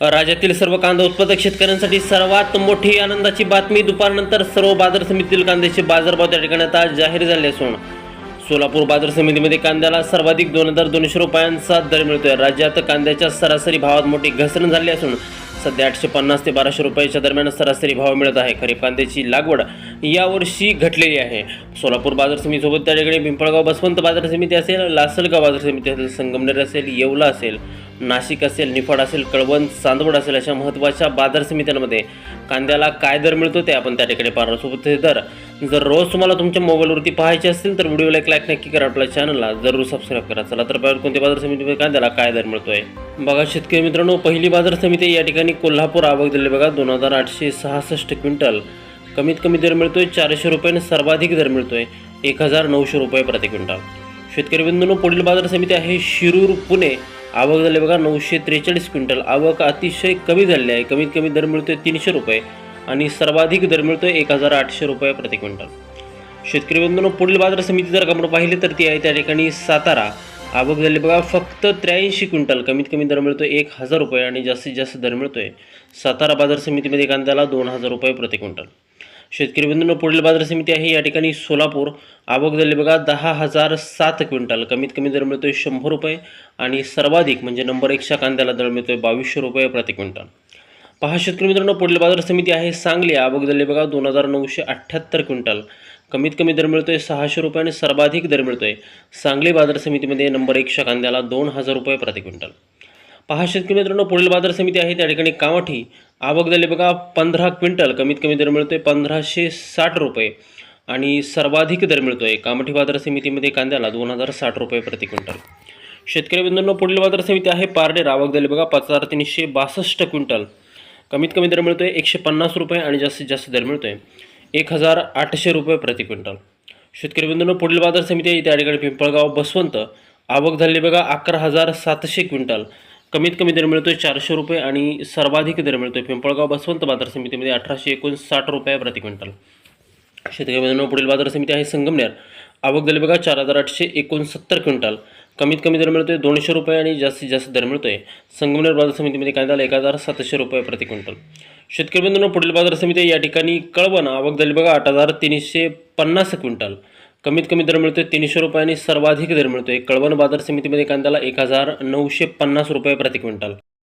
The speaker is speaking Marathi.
राज्यातील सर्व कांदा उत्पादक शेतकऱ्यांसाठी सर्वात मोठी आनंदाची बातमी दुपारनंतर सर्व बाजार समितीतील कांद्याचे बाजारभाव त्या ठिकाणी आता जाहीर झाले असून सोलापूर बाजार समितीमध्ये कांद्याला सर्वाधिक दोन हजार दोनशे रुपयांचा दर मिळतोय. राज्यात कांद्याच्या सरासरी भावात मोठी घसरण झाली असून सध्या आठशे पन्नास ते बाराशे रुपयाच्या दरम्यान सरासरी भाव मिळत आहे. खरीप कांद्याची लागवड यावर्षी घटलेली आहे. सोलापूर बाजार समितीसोबत त्या ठिकाणी पिंपळगाव बसवंत बाजार समिती असेल लासलगाव बाजार समिती असेल संगमनेर असेल येवला असेल नाशिक असेल निफाड असेल कळवण चांदवड असेल अशा महत्त्वाच्या बाजार समित्यांमध्ये कांद्याला काय दर मिळतो ते आपण त्या ठिकाणी पाहणार सोबत हे दर जर रोज तुम्हाला तुमच्या मोबाईलवरती पाहायचे असतील तर व्हिडिओला एक लाईक नक्की करा आपल्या चॅनलला. जरूर सबस्क्राईब करा. चला तर पाहूया कोणत्या बाजार समितीमध्ये कांद्याला काय दर मिळतो आहे बघा शेतकरी मित्रांनो पहिली बाजार समिती या ठिकाणी कोल्हापूर आवक दिले बघा. दोन हजार आठशे सहासष्ट क्विंटल. कमीत कमी दर मिळतोय चारशे रुपयाने सर्वाधिक दर मिळतोय एक हजार नऊशे रुपये प्रति क्विंटल. शेतकरी बंधूंनो पुढील बाजार समिती आहे शिरूर पुणे. आवक झाली बघा नऊशे त्रेचाळीस क्विंटल. आवक अतिशय कमी झालेली आहे. कमीत कमी दर मिळतोय तीनशे रुपये आणि सर्वाधिक दर मिळतोय एक हजार आठशे रुपये प्रति क्विंटल. शेतकरी बंधूंनो पुढील बाजार समिती जर आपण पाहिली तर ती आहे त्या ठिकाणी सातारा. आवक झाली बघा फक्त त्र्याऐंशी क्विंटल. कमीत कमी दर मिळतोय एक हजार रुपये आणि जास्तीत जास्त दर मिळतोय. सातारा बाजार समितीमध्ये कांद्याला दोन हजार रुपये प्रति क्विंटल. शेतकरी बंधूंनो पुढील बाजार समिती आहे. या ठिकाणी सोलापूर आवक झाली बघा दहा हजार सात क्विंटल. कमीत कमी दर मिळतोय शंभर रुपये आणि सर्वाधिक म्हणजे नंबर एकच्या कांद्याला दर मिळतोय बावीसशे रुपये प्रति क्विंटल. पहा शेतकरी मित्रांनो पुढील बाजार समिती आहे. सांगली आवक झाली बघा दोन हजार नऊशे अठ्ठ्याहत्तर क्विंटल. कमीत कमी दर मिळतोय सहाशे रुपये आणि सर्वाधिक दर मिळतोय सांगली बाजार समितीमध्ये नंबर एकच्या कांद्याला दोन हजार रुपये प्रति क्विंटल. पहा शेतकरी मित्रांनो पुढील बाजार समिती आहे त्या ठिकाणी कामठी आवक झाली बघा पंधरा क्विंटल कमीत कमी दर मिळतोय पंधराशे साठ रुपये. आणि सर्वाधिक दर मिळतोय कामठी बाजार समितीमध्ये कांद्याला दोन हजार साठ रुपये प्रति क्विंटल. शेतकरी बंधूंनो पुढील बाजार समिती आहे पारडेर आवक झाली बघा पाच हजार तीनशे बासष्ट क्विंटल. कमीत कमी दर मिळतोय एकशे पन्नास रुपये आणि जास्तीत जास्त दर मिळतोय एक हजार आठशे रुपये प्रति क्विंटल. शेतकरी बंधूंनो पुढील बाजार समिती आहे त्या ठिकाणी पिंपळगाव बसवंत आवक झाली बघा अकरा हजार सातशे क्विंटल. कमीत कमी दर मिळतोय चारशे रुपये आणि सर्वाधिक दर मिळतोय. पिंपळगाव बसवंत बाजार समितीमध्ये अठराशे एकोणसाठ रुपये प्रति क्विंटल. शेतकरी मित्रांनो पुढील बाजार समिती आहे संगमनेर. आवक झाली बघा चार हजार आठशे एकोणसत्तर क्विंटल. कमीत कमी दर मिळतोय दोनशे रुपये आणि जास्तीत जास्त दर मिळतोय. संगमनेर बाजार समितीमध्ये कांद्याला एक हजार सातशे रुपये प्रति क्विंटल. शेतकरी बंधूंनो पुढील बाजार समिती या ठिकाणी कळवण. आवक झाली बघा आठ हजार तीनशे पन्नास क्विंटल. कमीत कमी दर मिळतोय तीनशे रुपये आणि सर्वाधिक दर मिळतोय. कळवण बाजार समितीमध्ये कांद्याला एक हजार नऊशे पन्नास रुपये प्रति क्विंटल.